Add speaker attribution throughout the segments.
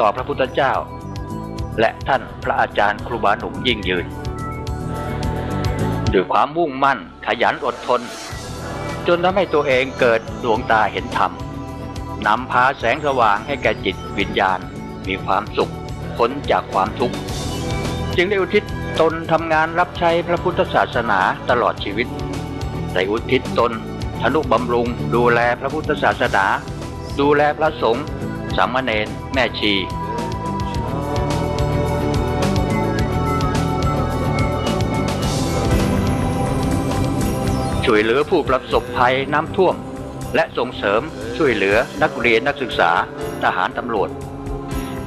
Speaker 1: ต่อพระพุทธเจ้า และท่านพระอาจารย์ครูบาหนุ่มยิ่งยืนด้วยความมุ่งมั่นขยันอดทน จนทำให้ตัวเองเกิดดวงตาเห็นธรรมนำพาแสงสว่างให้แก่จิตวิญญาณ มีความสุขพ้นจากความทุกข์ จึงได้อุทิศตนทำงานรับใช้พระพุทธศาสนาตลอดชีวิตได้อุทิศตนทนุบำรุง ดูแลพระพุทธศาสนา ดูแลพระสงฆ์ สามเณรแม่ชีช่วยเหลือผู้ประสบภัยน้ำท่วม และส่งเสริมช่วยเหลือนักเรียนนักศึกษาทหารตำรวจ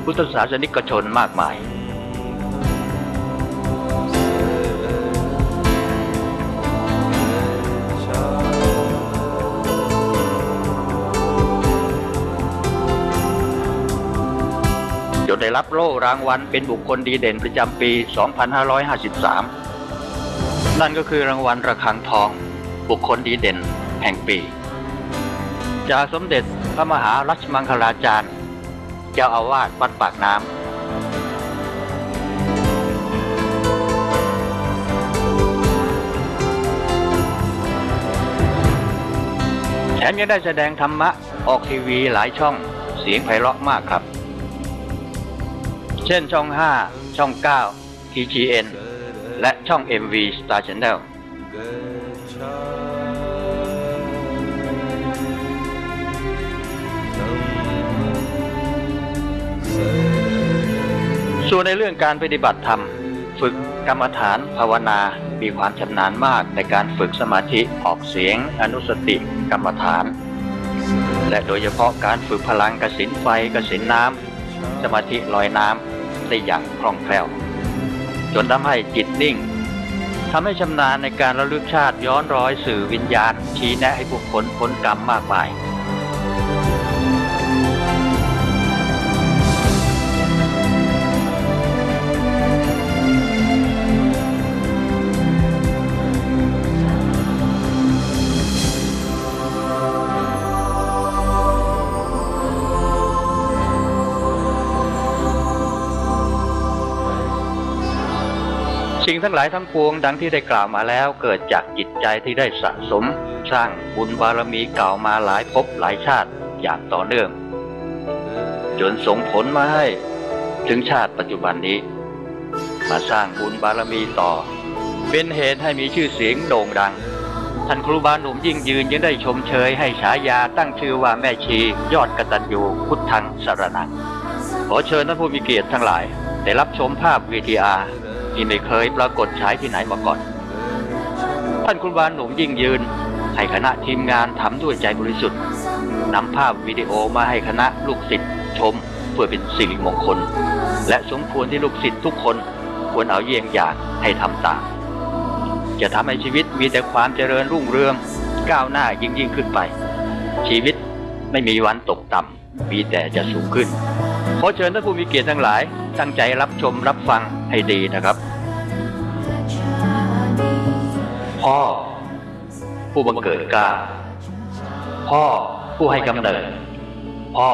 Speaker 1: พุทธศาสนิกชนมากมาย จนได้รับโล่รางวัลเป็นบุคคลดีเด่นประจำปี 2553 นั่นก็คือรางวัลระฆังทอง บุคคลดีเด่นแห่งปี จากสมเด็จพระมหารัชมังคลาจารย์ เจ้าอาวาสวัดปากน้ำแถมยังได้แสดงธรรมะออกทีวีหลายช่องเสียงไพเราะมากครับ เช่นช่อง 5 ช่อง 9 TGN และช่อง MV Star Channel ส่วนในเรื่องการปฏิบัติธรรม ฝึกกรรมฐานภาวนา มีความชำนาญมากในการฝึกสมาธิออกเสียงอนุสติกรรมฐาน และโดยเฉพาะการฝึกพลังกสินไฟกสินน้ำสมาธิลอยน้ำ ได้อย่างคล่องแคล่ว จนทำให้จิตนิ่งทำให้ชำนาญในการระลึกชาติย้อนรอยสื่อวิญญาณชี้แนะให้ผู้คนพ้นกรรมมากมาย สิ่งทั้งหลายทั้งปวงดังที่ได้กล่าวมาแล้วเกิดจากจิตใจที่ได้สะสม สร้างบุญบารมีเก่ามาหลายภพหลายชาติอย่างต่อเนื่อง จนส่งผลมาให้ถึงชาติปัจจุบันนี้ มาสร้างบุญบารมีต่อ เป็นเหตุให้มีชื่อเสียงโด่งดัง ท่านครูบาหนุ่มยิ่งยืนยังได้ชมเชยให้ฉายาตั้งชื่อว่าแม่ชียอดกตัญญูพุทธังสารนังขอเชิญท่านผู้มีเกียรติทั้งหลาย ได้รับชมภาพ VTR ที่ ไม่เคยปรากฏฉายที่ไหนมาก่อน ท่านคุณบาลหนุ่มยิ่งยืน ให้คณะทีมงานทำด้วยใจบริสุทธิ์นำภาพวิดีโอมาให้คณะลูกศิษย์ชม เพื่อเป็นสิริมงคล และสมควรที่ลูกศิษย์ทุกคนควรเอาเยี่ยงอย่างให้ทำตามจะทำให้ชีวิตมีแต่ความเจริญรุ่งเรืองก้าวหน้ายิ่งยิ่งขึ้นไป ชีวิตไม่มีวันตกต่ำมีแต่จะสูงขึ้นขอเชิญท่านผู้มีเกียรติทั้งหลาย ตั้งใจรับชมรับฟังให้ดีนะครับ พ่อ ผู้บังเกิดกล้า พ่อผู้ให้กำเนิด พ่อ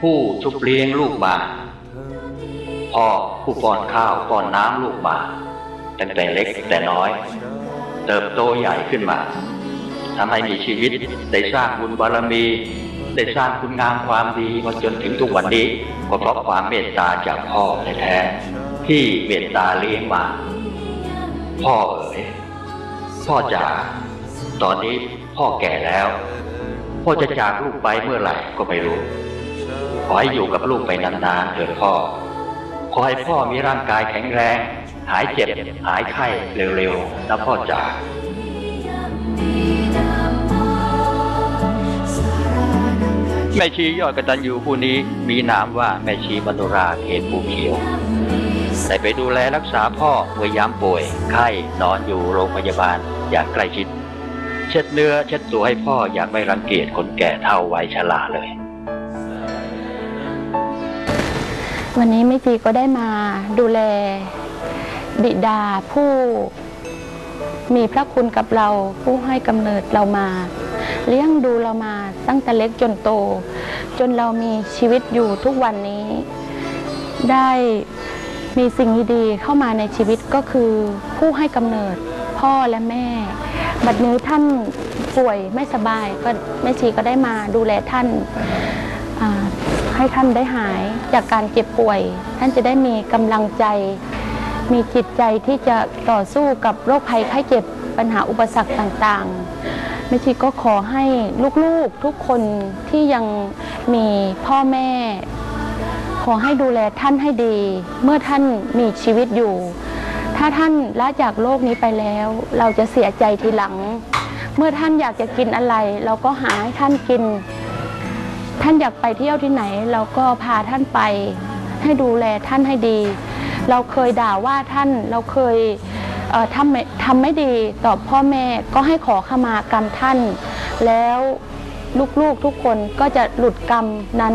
Speaker 1: ผู้ชุบเลี้ยงลูกมา พ่อผู้ป้อนข้าวป้อนน้ำลูกมา ตั้งแต่เล็กแต่น้อย เติบโตใหญ่ขึ้นมาทำให้มีชีวิตได้สร้างบุญบารมี ได้สร้างคุณงามความดีมาจนถึงทุกวันนี้ ก็เพราะความเมตตาจากพ่อแท้ๆที่เมตตาเลี้ยงมา พ่อเอ๋ยพ่อจ๋าตอนนี้พ่อแก่แล้ว พ่อจะจากลูกไปเมื่อไหร่ก็ไม่รู้ขอให้อยู่กับลูกไปนานๆเถิดพ่อ ขอให้พ่อมีร่างกายแข็งแรง หายเจ็บ หายไข้เร็วๆนะพ่อจ๋า แม่ชียอดกตัญญูผู้นี้มีนามว่าแม่ชีมโนราเขตภูเขียวได้ไปดูแลรักษาพ่อเมื่อยามป่วย ไข้นอนอยู่โรงพยาบาลอย่างใกล้ชิด เช็ดเนื้อเช็ดตัวให้พ่ออย่างไม่รังเกียจคนแก่เท่าวัยชราเลย
Speaker 2: วันนี้แม่จีก็ได้มาดูแล บิดาผู้ มีพระคุณกับเราผู้ให้กำเนิดเรามา เลี้ยงดูเรามาตั้งแต่เล็กจนโต จนเรามีชีวิตอยู่ทุกวันนี้ ได้มีสิ่งดีๆเข้ามาในชีวิตก็คือผู้ให้กำเนิดพ่อและแม่ บัดนี้ท่านป่วยไม่สบายก็แม่ชีก็ได้มาดูแลท่านให้ท่านได้หายจากการเจ็บป่วย ท่านจะได้มีกำลังใจ มีจิตใจที่จะต่อสู้กับโรคภัยไข้เจ็บปัญหาอุปสรรคต่างๆ แม่ชีก็ขอให้ลูกๆทุกคนที่ยังมีพ่อแม่ ขอให้ดูแลท่านให้ดี เมื่อท่านมีชีวิตอยู่ ถ้าท่านละจากโลกนี้ไปแล้ว เราจะเสียใจทีหลัง เมื่อท่านอยากจะกินอะไร เราก็หาให้ท่านกิน ท่านอยากไปเที่ยวที่ไหน เราก็พาท่านไป ให้ดูแลท่านให้ดี เราเคยด่าว่าท่านเราเคย ทำไม่ทำไม่ดีต่อพ่อแม่ก็ให้ขอขมากรรมท่าน แล้วลูกๆทุกคนก็จะหลุดกรรมนั้น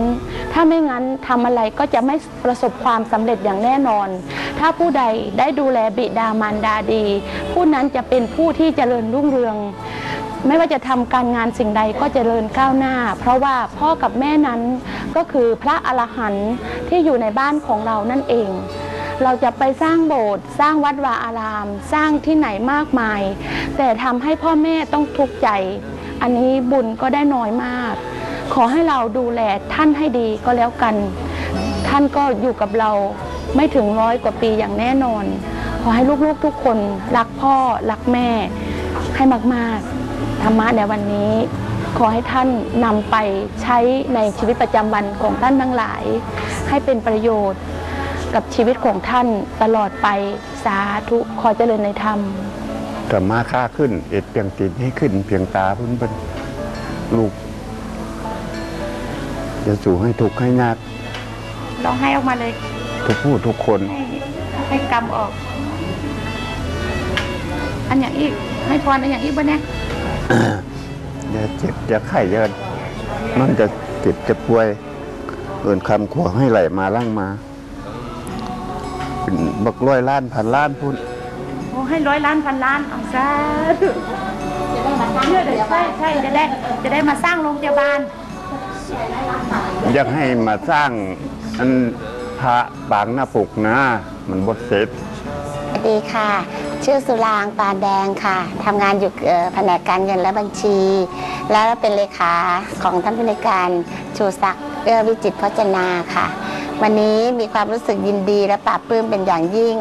Speaker 2: ถ้าไม่งั้นทำอะไรก็จะไม่ประสบความสำเร็จอย่างแน่นอน ถ้าผู้ใดได้ดูแลบิดามารดาดี ผู้นั้นจะเป็นผู้ที่เจริญรุ่งเรือง ไม่ว่าจะทำการงานสิ่งใดก็เจริญก้าวหน้า เพราะว่าพ่อกับแม่นั้นก็คือพระอรหันต์ที่อยู่ในบ้านของเรานั่นเอง เราจะไปสร้างโบสถ์สร้างวัดวาอาราม สร้างที่ไหนมากมาย แต่ทำให้พ่อแม่ต้องทุกข์ใจ อันนี้บุญก็ได้น้อยมาก ขอให้เราดูแลท่านให้ดีก็แล้วกัน ท่านก็อยู่กับเราไม่ถึงร้อยกว่าปีอย่างแน่นอน ขอให้ลูกๆทุกคนรักพ่อรักแม่ ให้มากๆธรรมะในวันนี้ขอให้ท่านนำไปใช้ในชีวิตประจำวันของท่านทั้งหลาย ให้เป็นประโยชน์ กับชีวิตของท่านตลอดไปสาธุขอเจริญในธรรม
Speaker 3: แต่มาค่าขึ้น เอ็ดเพียงตินให้ขึ้น เพียงตาเพิ่นเป็นลูกจะสู่ให้ถูกข์ให้ยาก
Speaker 2: ลองให้ออกมาเลย
Speaker 3: ทุกผู้ทุกคน
Speaker 2: ให้ให้กรรมออก อันอย่างอีก ให้พรอันอย่างอีกบ้เนี่ย
Speaker 3: อย่าเจ็บอย่าไข้เยินมันจะเจ็บจะป่วยเอินคำขวให้ไหลมาล่างมา เป็นบักร้อยล้านพันล้านพุ่น
Speaker 2: โอ้ให้ร้อยล้านพันล้านเอาซะจะได้มาสร้างโรงพยาบาลใช่ใช่จะได้จะได้มาสร้างโรงพยาบาล
Speaker 3: อยากให้มาสร้างอันพระปางหน้าปกนะ มันบดเสร็จ
Speaker 4: สวัสดีค่ะ ชื่อสุรางปานแดงค่ะทำงานอยู่เอ่อแผนกการเงินและบัญชี แล้วเป็นเลขาของท่านผู้ในวยการชูศักดิ์เอื้อวิจิตรพจนาค่ะ วันนี้มีความรู้สึกยินดีและปลาบปลื้มเป็นอย่างยิ่ง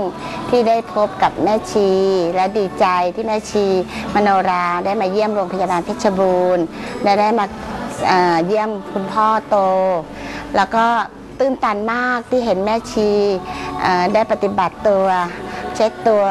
Speaker 4: ที่ได้พบกับแม่ชี และดีใจที่แม่ชี มโนราได้มาเยี่ยมโรงพยาบาลเพชรบูรณ์และได้มาเเยี่ยมคุณพ่อโต แล้วก็ตื้นตันมากที่เห็นแม่ชีได้ปฏิบัติตัว เช็คตัว